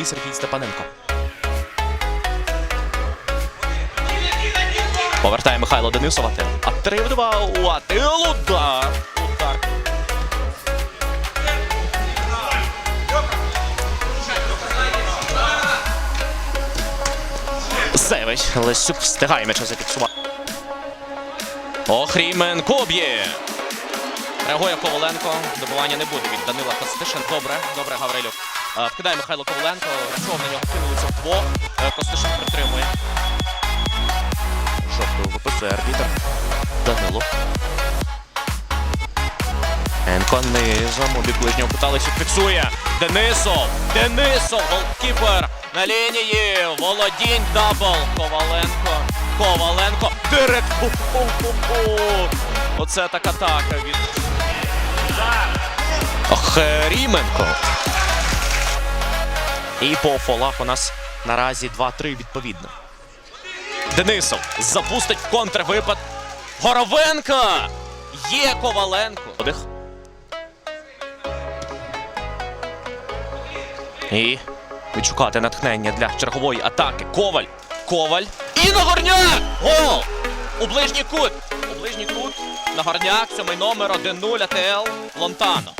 і Сергій Степаненко. Повертає Михайло Денисов. Атил. А 3 в 2 у Атил. Удар. Удар. Севич. Лесюк встигає м'яча зафіксувати. Охріменко б'є. Реагує Коваленко. Добування не буде від Данила Костишин. Добре, добре, Гаврилюк. Е, Вкидає Михайло Коваленко. Рачов на нього кинулися вдвох. Е, Костишин притримує. Жовтий ВПЗ арбітр. Данило. Енко низом. У бік ближнього питалися. Фіксує. Денисов. Денисов. Голкіпер. На лінії. Володінь дабл. Коваленко. Коваленко. Директ. Оце так атака від. Хріменко. І по фолах у нас наразі 2-3 відповідно. Денисов запустить контрвипад. Горовенка! Є Коваленко. Одих. І відшукати натхнення для чергової атаки. Коваль. Коваль. І Нагорняк! Гол! У ближній кут. У ближній кут. Нагорняк. Сьомий номер 1-0 АТЛ Лонтано.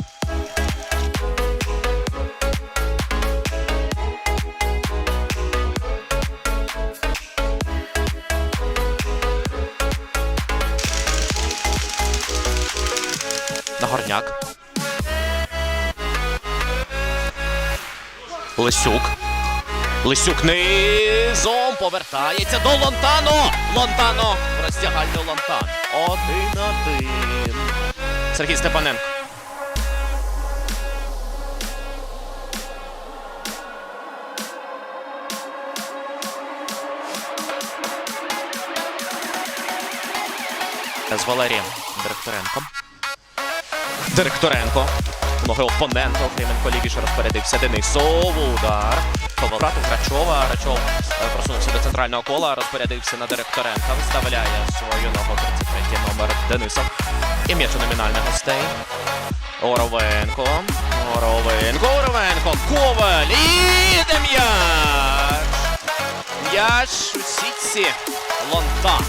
Нагорняк. Лисюк. Лисюк низом повертається до Лонтано. Лонтано. В розтягальню Лонтан. Один-один. Сергій Степаненко. З Валерієм Директоренком. Директоренко. Ноги опонента. Клименко лівіше розпорядився. Денисов. Удар. Повороту Грачова. Грачов е, просунувся до центрального кола. Розпорядився на Директоренка. Вставляє свою ногу 33 номер Денисов. І м'яч у номінальних гостей. Оровенко. Оровенко. Оровенко. Коваль. І де м'яч. У сітці. Лонтан.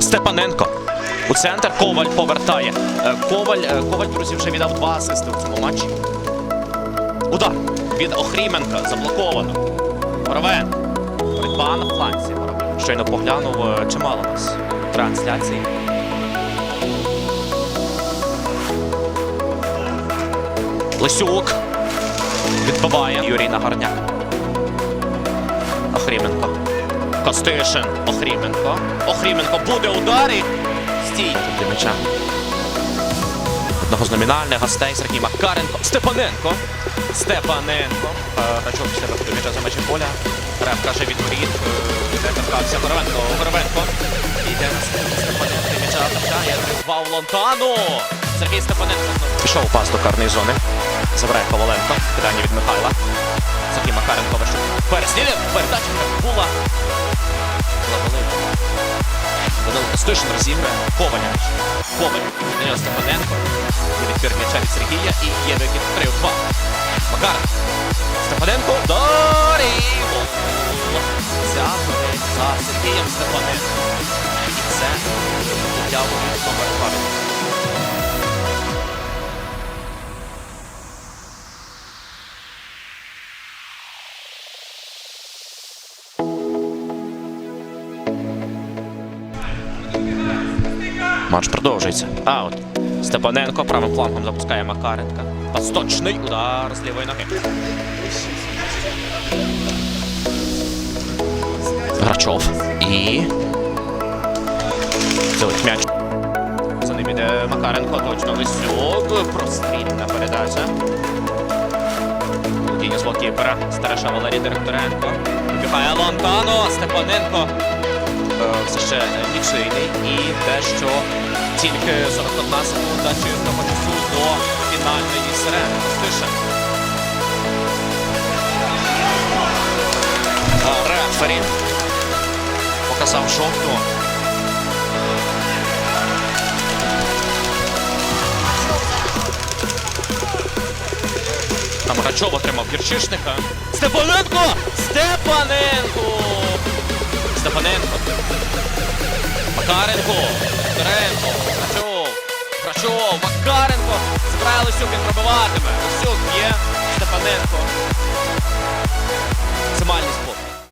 Степаненко. У центр Коваль повертає. Е, Коваль, е, Коваль, друзі, вже віддав два асисти у цьому матчі. Удар від Охріменка заблоковано. Горовен. Боротьба на фланці. Щойно поглянув е, чимало нас трансляцій. Лисюк. Відбиває Юрій Нагорняк. Охріменко. Костишин. Охріменко. Охріменко буде удар і стій. Одного з номінальних гостей Сергій Макаренко. Степаненко. Степаненко. Е, Грачов після виходу м'яча за межі поля. Реф каже від воріт. Е, Де торкався Горовенко. Горовенко. Іде на. Степаненко. М'яча втрачає. Два в Лонтану. Сергій Степаненко. Пішов пас до карної зони. Забирає Коваленко. Кидання від Михайла. Сергій Макаренко вийшов. Переслідів. Передача була. Данило Костишин розіграє. Коваля. Коваль. Нього Степаненко. Є відбір м'яча від Сергія і є вихід 3 2. Макар. Степаненко. Дарі. Взятори за Сергієм Степаненко. І це явою номер 2. Матч продовжується. Аут. Степаненко правим флангом запускає Макаренка. Пасточний удар з лівої ноги. Грачов. І. Залить м'яч. За ним іде Макаренко, точно Лисюк. Прострільна передача. Володіння з голкіпера. Стараша Валерій Директоренко. Вибігає Лонтано. Степаненко все ще нічийний. І те, що тільки 41 секунда чистого часу до фінальної сирени. Слише. Рефері показав жовту. Там Гачов отримав гірчишника. Степаненко! Степаненко! Степаненко. Макаренко. Макаренко. Грачов. Грачов. Макаренко. Збирає Лисюк, він пробиватиме. Лисюк є. Степаненко. Максимальний спорт.